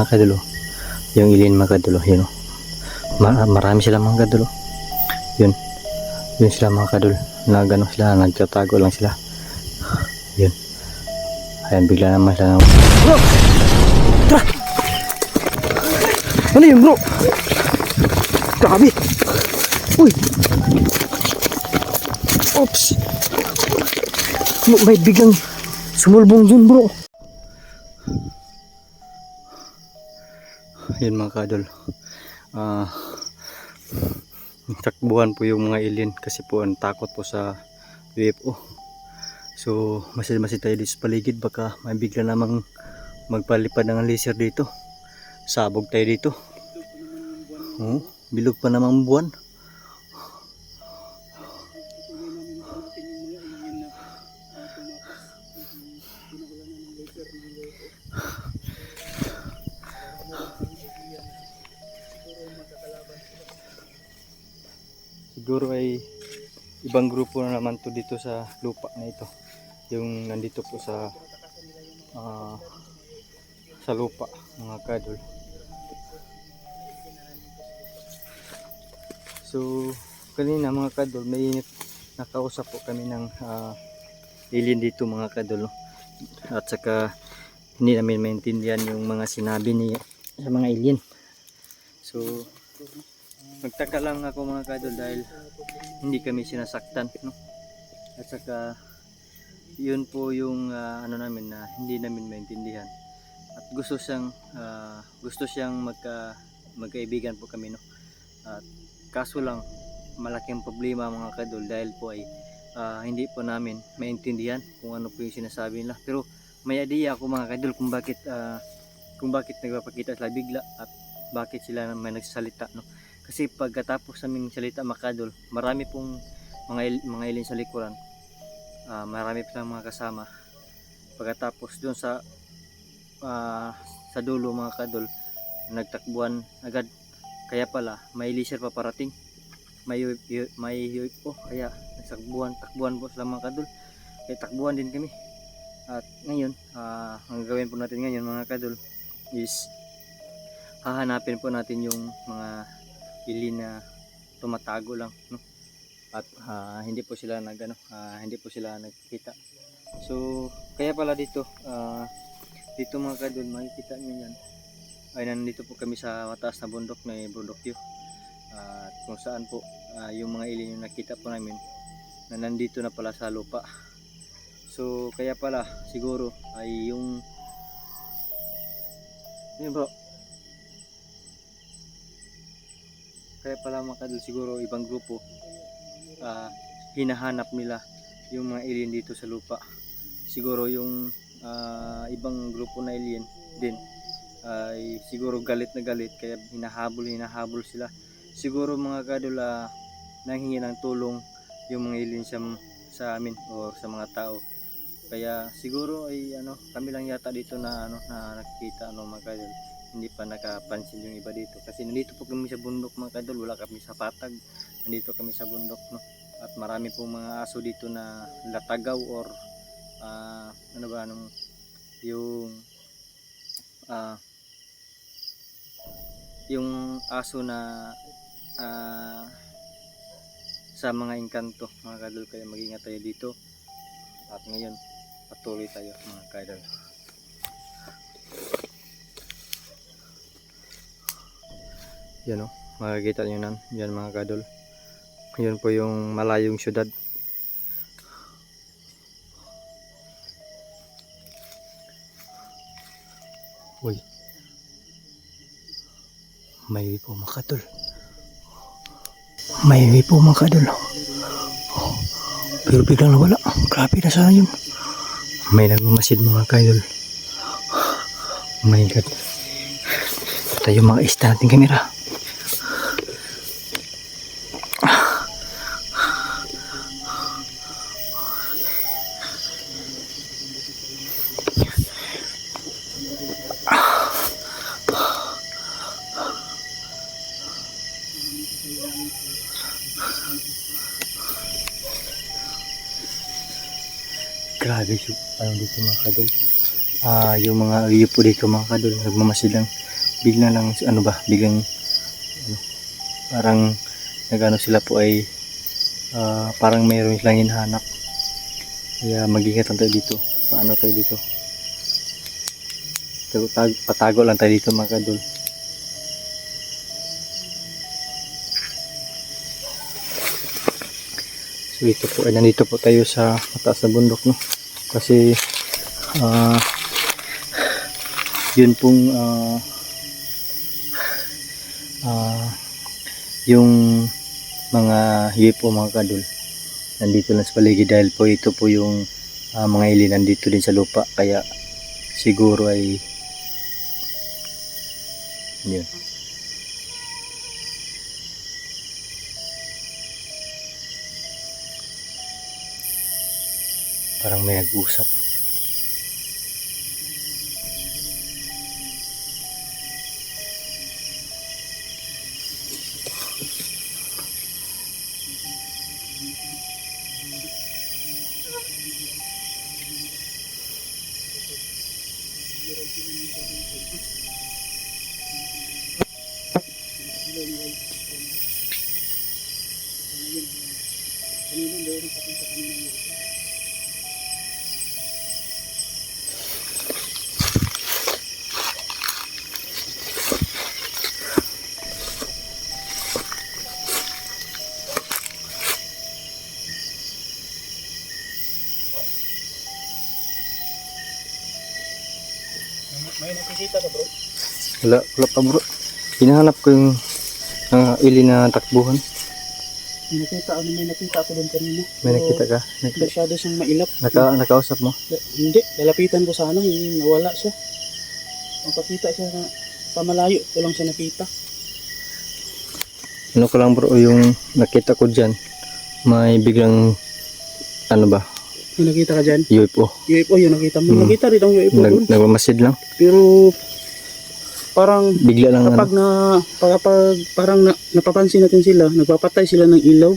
mga yung ilin mga yun oh. Ma- marami sila mga kadulo yun. Yun sila mga kadulo na gano'n sila nagtatago lang sila. Yun. Ayan bigla naman sila bro! Tara! Ano yun bro? Grabe! Uy! Oops! May biglang sumulbong dun bro yun mga kadol ah takbuhan po yung mga alien kasi po ang takot po sa UFO so masid masid tayo dito sa paligid. Baka may bigla namang magpalipad ng laser dito. Sabog tayo dito. Oh, bilog pa namang buwan ibang grupo na naman to dito sa lupa na ito. Yung nandito po sa ah, sa lupa mga kadol. So kanina mga kadol may nakausap po kami ng ah, alien dito mga kadol no? at saka hindi namin maintindihan yung mga sinabi ni sa mga alien. So Nagtaka lang ako mga kadol dahil hindi kami sinasaktan no. At saka yun po yung ah, ano namin na hindi namin maintindihan. At gusto siyang ah, gusto siyang magka magkaibigan po kami no. At kaso lang malaking problema mga kadol dahil po ay ah, hindi po namin maintindihan kung ano po yung sinasabi nila. Pero may idea ako mga kadol kung bakit ah, kung bakit nagpapakita sila bigla at bakit sila may nagsasalita no kasi pagkatapos naming salita makadol marami pong mga il- mga ilin sa likuran. Ah, marami pa mga kasama. Pagkatapos doon sa ah, sa dulo mga kadol nagtakbuhan agad. Kaya pala may laser pa parating may yu- yu- may UFO kaya nagsakbuhan takbuhan po sila mga kadol kaya takbuhan din kami. At ngayon ah, ang gawin po natin ngayon mga kadol is hahanapin po natin yung mga ilin na tumatago lang no? At ah, hindi po sila nag ano, ah, hindi po sila nagkita. So kaya pala dito ah, dito mga kadol makikita niyo yan. Ay nandito po kami sa mataas na bundok na bundok view at kung saan po ah, yung mga ilin yung nakita po namin na nandito na pala sa lupa. So kaya pala siguro ay yung yun bro kaya pala mga kadol siguro ibang grupo ah, hinahanap nila yung mga alien dito sa lupa. Siguro yung ah, ibang grupo na alien din ay siguro galit na galit kaya hinahabol hinahabol sila. Siguro mga kadol ah, nanghingi ng tulong yung mga alien sa, sa amin o sa mga tao. Kaya siguro ay ano kami lang yata dito na ano na nakikita ano mga kadol hindi pa nakapansin yung iba dito. Kasi nandito po kami sa bundok mga kadol wala kami sa patag. Nandito kami sa bundok no? At marami pong mga aso dito na latagaw or ah, ano ba anong yung ah, yung aso na ah, sa mga engkanto mga kadol kaya mag-ingat tayo dito. At ngayon patuloy tayo mga kadol Yan o, makikita nyo nan. Yan mga kadol. Yan po yung malayong syudad. Uy. May po mga kadol. May po mga kadol. Pero biglang nawala. Grabe na sana yun. May nagmamasid mga kadol. Oh my God. Ito yung mga ista kamera. Grabe siya. Parang dito mga kadol. Ah, yung mga iyo po dito mga kadol. Nagmamasid lang. bigla lang ano ba biglang ano, parang nagano sila po ay ah, parang mayroon silang hinahanap kaya mag-ingat lang tayo dito paano tayo dito tag, patago lang tayo dito mga kadol so ito po ay nandito po tayo sa mataas na bundok no kasi ah yun pong ah ah, yung mga hipo mga kadol nandito lang sa paligid dahil po ito po yung ah, mga ili nandito din sa lupa. Kaya siguro ay yun. Parang may nag-usap May wala, wala pa bro hinahanap ko yung ah, ili na takbuhan nakita ano may nakita ako doon kanina. may nakita ka Naka, Masyado siyang mailap. naka, nakausap mo Hindi, lalapitan ko sana, hindi nawala siya. Magpakita siya na sa malayo ko lang siya nakita. ano ko lang bro yung nakita ko dyan may biglang ano ba May nakita ka dyan? UFO UFO yun nakita mo. Hmm. Nakita rin ang UFO Nag, doon. nagmamasid lang Pero parang bigla lang kapag ano, na kapag parang na, napapansin natin sila, nagpapatay sila ng ilaw.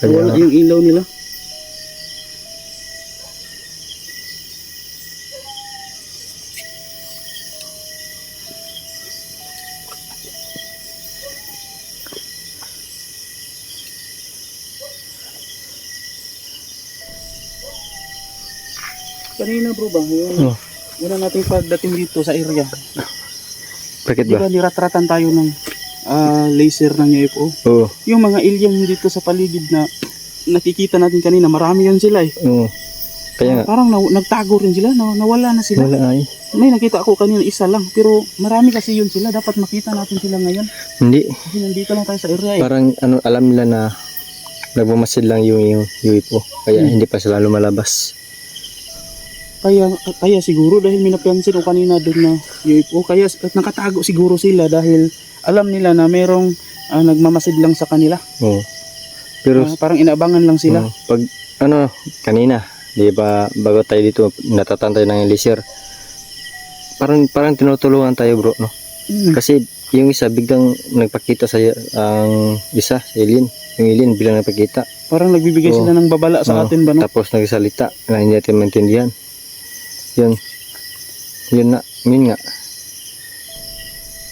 kaya Wala yung ilaw nila. Kanina bro ba, yung Oh. una nating pagdating dito sa area, bakit ba ba niratratan tayo ng ah, laser ng UFO? oo Yung mga alien dito sa paligid na nakikita natin kanina, marami yan sila eh. oo kaya nga Parang naw- nagtago rin sila, na- nawala na sila. wala ay May nakita ako kanina isa lang, pero marami kasi yun sila. Dapat makita natin sila ngayon. hindi Kasi nandito lang tayo sa area eh. parang ano alam nila na nagmamasid lang yung, yung UFO kaya Hmm. hindi pa sila lumalabas Kaya, kaya siguro dahil may napansin ko kanina doon na UFO, kaya at nakatago siguro sila dahil alam nila na merong ah, nagmamasid lang sa kanila. oo pero Ah, parang inaabangan lang sila. oo, pag ano kanina di ba bago tayo dito natatan tayo ng laser parang parang tinutulungan tayo bro no Mm. kasi yung isa biglang nagpakita sa ang isa si alien yung alien bilang nagpakita Parang nagbibigay Oo. sila ng babala sa Oo. atin ba no? tapos nagsalita na hindi natin maintindihan yun. Yun na yun nga.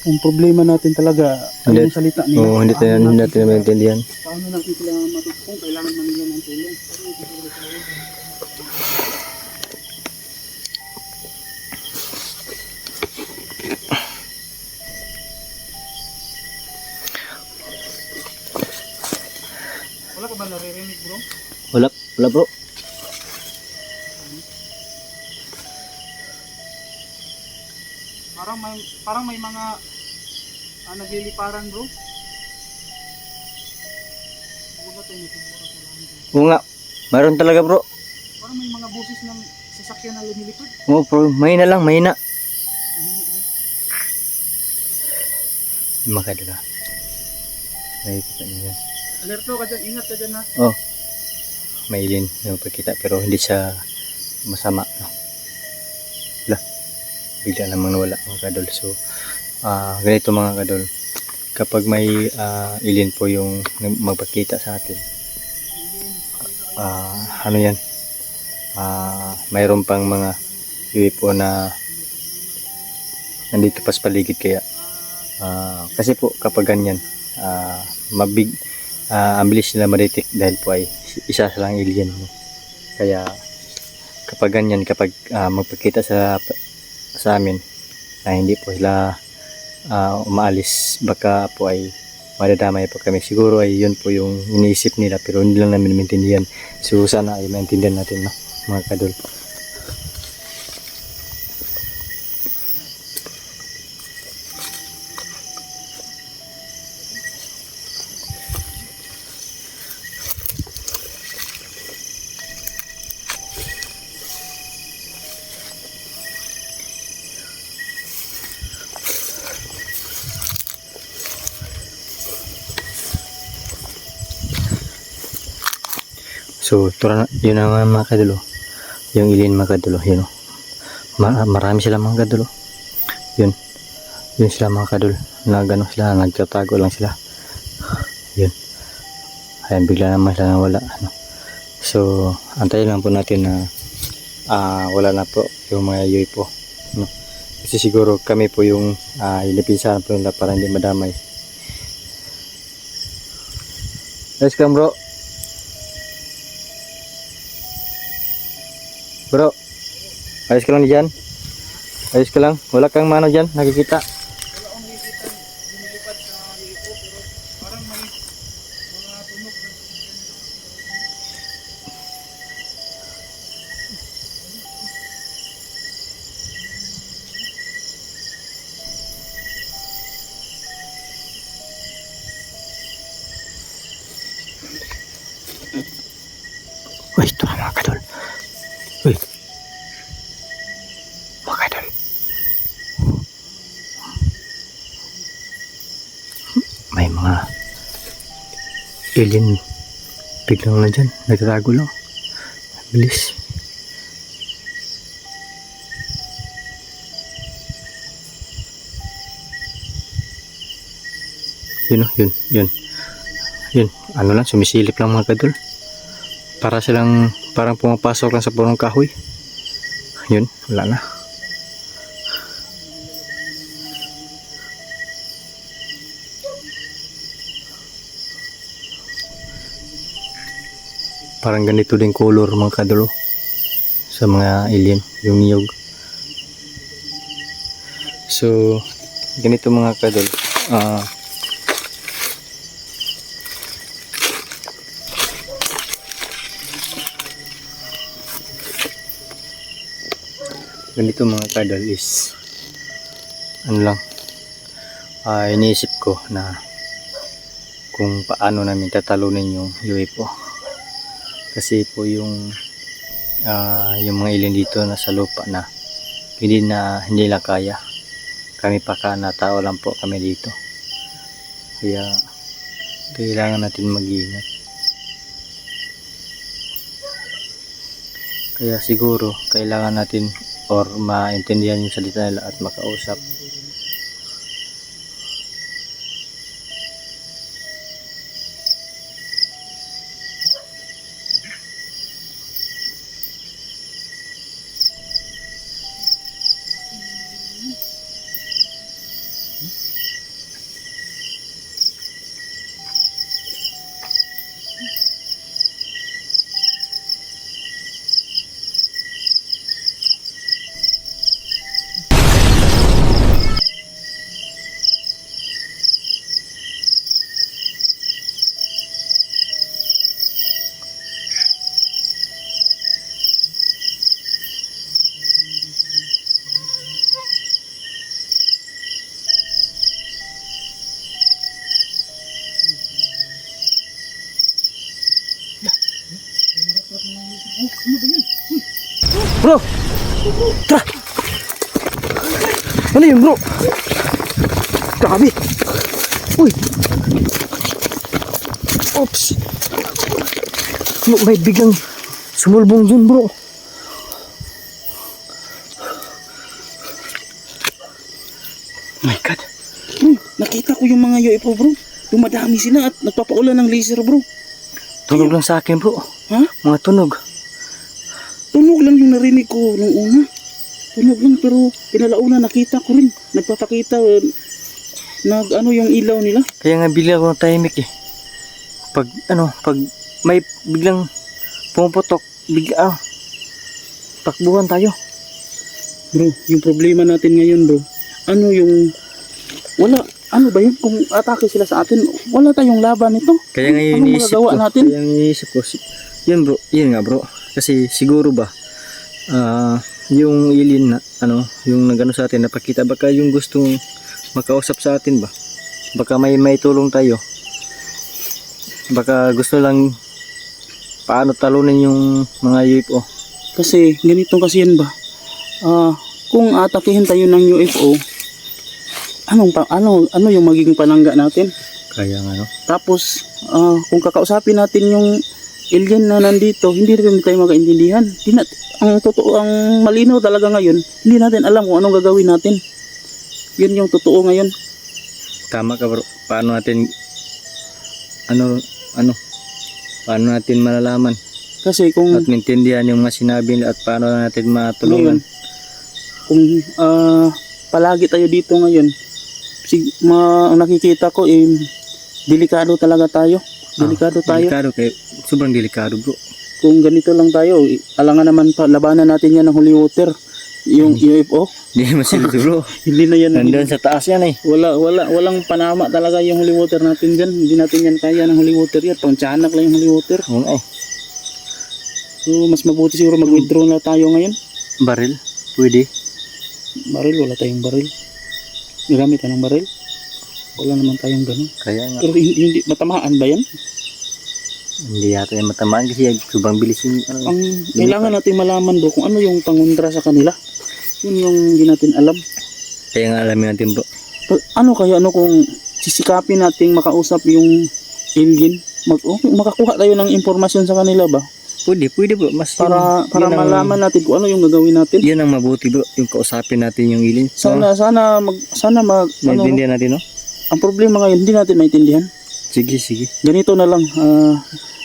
Ang problema natin talaga Hindi- yung salita nila. Oo, hindi, tayo, natin natin maintindihan. Paano natin sila matutupong? Kailangan man nila ng tulong. Wala ka ba naririnig bro? wala wala bro may, parang may mga ah, nagliliparan bro. Sa oo nga. Mayroon talaga bro. Parang may mga boses ng sasakyan na lumilipad. Oo bro. Mahina lang mahina makadala nakikita niyo yan. Alerto ka dyan. Ingat ka dyan ha. May alien yung pagkita pero hindi siya masama no bigla namang nawala mga kadol so ah ganito mga kadol kapag may ah, alien po yung magpakita sa atin ah ano yan? Ah mayroon pang mga UFO na nandito pa sa paligid kaya Ah, kasi po kapag ganyan, ah, mabig, ah, ang nila ma-detect dahil po ay isa lang alien. Kaya kapag ganyan, kapag ah, magpakita sa sa amin na hindi po sila ah, umaalis, baka po ay madadamay po kami. Siguro ay yun po yung iniisip nila pero hindi lang namin maintindihan. So sana ay maintindihan natin no, mga kadol. So, tura yun na nga mga kadulo. Yung ilin mga kadulo, yun o. Ma- marami sila mga kadulo. Yun. Yun sila mga kadul. Na gano sila, nagtatago lang sila. Yun. Ayan, bigla naman sila nawala. Ano. So, antayin lang po natin na ah, wala na po yung mga yoy po. No? Kasi siguro kami po yung uh, ilipisan po nila para hindi madamay. Let's come bro. Bro, ayos ka lang dyan? Ayos ka lang? Wala kang mano? Nakikita? Uy, alien biglang na dyan. Nagtatago lang. Bilis. Yun o, yun, yun. Yun, ano lang, sumisilip lang mga kadol para silang parang pumapasok lang sa punong kahoy yun wala na parang ganito din color mga kadulo sa mga alien yung niyog. So ganito mga kadol ah. Ganito mga kadol is ano lang ah, iniisip ko na kung paano namin tatalunin yung UFO kasi po yung ah, yung mga ilin dito na sa lupa na hindi na hindi na kaya. Kami pa ka na tao lang po kami dito. Kaya kailangan natin mag-ingat. Kaya siguro kailangan natin or maintindihan yung salita nila at makausap. Bro! Tara! Ano yun bro? Grabe! Uy! Oops! Ano, may biglang sumulbong dun bro. My God! Bro, nakita ko yung mga UFO bro. Dumadami sila at nagpapaulan ng laser bro. Tunog lang sa akin bro. Ha? Mga tunog. Narinig ko nung una. Tunog lang pero pinalauna nakita ko rin. Nagpapakita. uh, Nag ano yung ilaw nila? Kaya nga bigla ako ng tahimik eh. Pag ano, pag may biglang pumuputok, bigla ah, takbuhan tayo. Bro, yung problema natin ngayon bro, ano yung, wala, ano ba yun? Kung atake sila sa atin, wala tayong laban nito. Kaya nga yun Anong iniisip ko. natin? Kaya iniisip ko. Yun bro, yun nga bro. Kasi siguro ba, ah, yung ilin na, ano, yung nagano sa atin, napakita, baka yung gustong makausap sa atin ba? Baka may may tulong tayo. Baka gusto lang paano talunin yung mga UFO. Kasi ganito kasi yan ba? Ah, kung atakihin tayo ng UFO, anong pa, ano ano yung magiging panangga natin? Kaya nga no. Tapos ah, kung kakausapin natin yung alien na nandito, hindi rin tayo magkaintindihan. Hindi nat ang totoo ang malinaw talaga ngayon, hindi natin alam kung anong gagawin natin. Yun yung totoo ngayon. Tama ka bro. Paano natin ano ano paano natin malalaman Kasi kung at maintindihan yung mga sinabi nila at paano natin matulungan. kung ah, palagi tayo dito ngayon, si, ma, ang nakikita ko eh, delikado talaga tayo. Delikado Ah, tayo. Delikado kay sobrang delikado bro. Kung ganito lang tayo, alangan naman pa, labanan natin yan ng holy water. Yung UFO, Hindi naman sila bro. hindi na yan. Nandun sa taas yan eh. Wala, wala, walang panama talaga yung holy water natin dyan. Hindi natin yan kaya ng holy water yan. Pang tiyanak lang yung holy water. Oo eh. So, mas mabuti siguro mag-withdraw na tayo ngayon. Baril. Pwede. Baril, wala tayong baril. Gagamit tayo ng baril. Wala naman tayong ganun. Kaya nga. Pero hindi, hindi matamaan ba yan? Hindi yata yung matamaan kasi sobrang bilis yung ano. Ang kailangan natin malaman do kung ano yung pangundra sa kanila. Yun yung hindi natin alam. Kaya nga alamin natin bro. Pa- Ano kaya ano kung sisikapin nating makausap yung alien? Mag, okay, makakuha tayo ng impormasyon sa kanila ba? Pwede, pwede bro. Mas yun- Para para yun ang- malaman natin kung ano yung gagawin natin. Yun ang mabuti bro. Yung kausapin natin yung ilin. Sana sana mag sana mag ano, Naintindihan natin no? Ang problema ngayon hindi natin maintindihan. Sige, sige. Ganito na lang ah,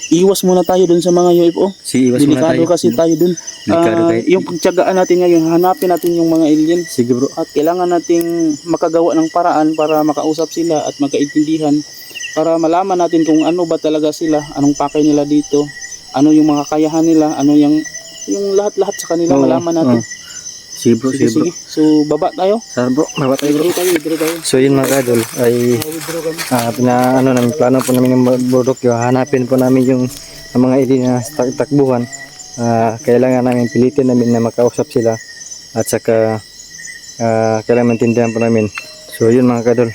iwas muna tayo dun sa mga UFO. Sige, iwas muna tayo. kasi tayo dun. Delikado Ah, kayo. yung pagtiyagaan natin ngayon, hanapin natin yung mga alien. Sige bro. At kailangan nating makagawa ng paraan para makausap sila at magkaintindihan para malaman natin kung ano ba talaga sila, anong pakay nila dito, ano yung mga kakayahan nila, ano yung yung lahat-lahat sa kanila Oo, malaman natin. oo. Sige bro, Sige, sige bro. sige. So, baba tayo. Sana bro, mababa tayo bro. Tayo, withdraw tayo. So yun mga kadol ay Ah, pina, ano namin, plano po namin ng budok yung hanapin po namin yung ang mga ili na tak- takbuhan. Ah, kailangan namin pilitin namin na makausap sila at saka ah, kailangan maintindihan po namin. So yun mga kadol,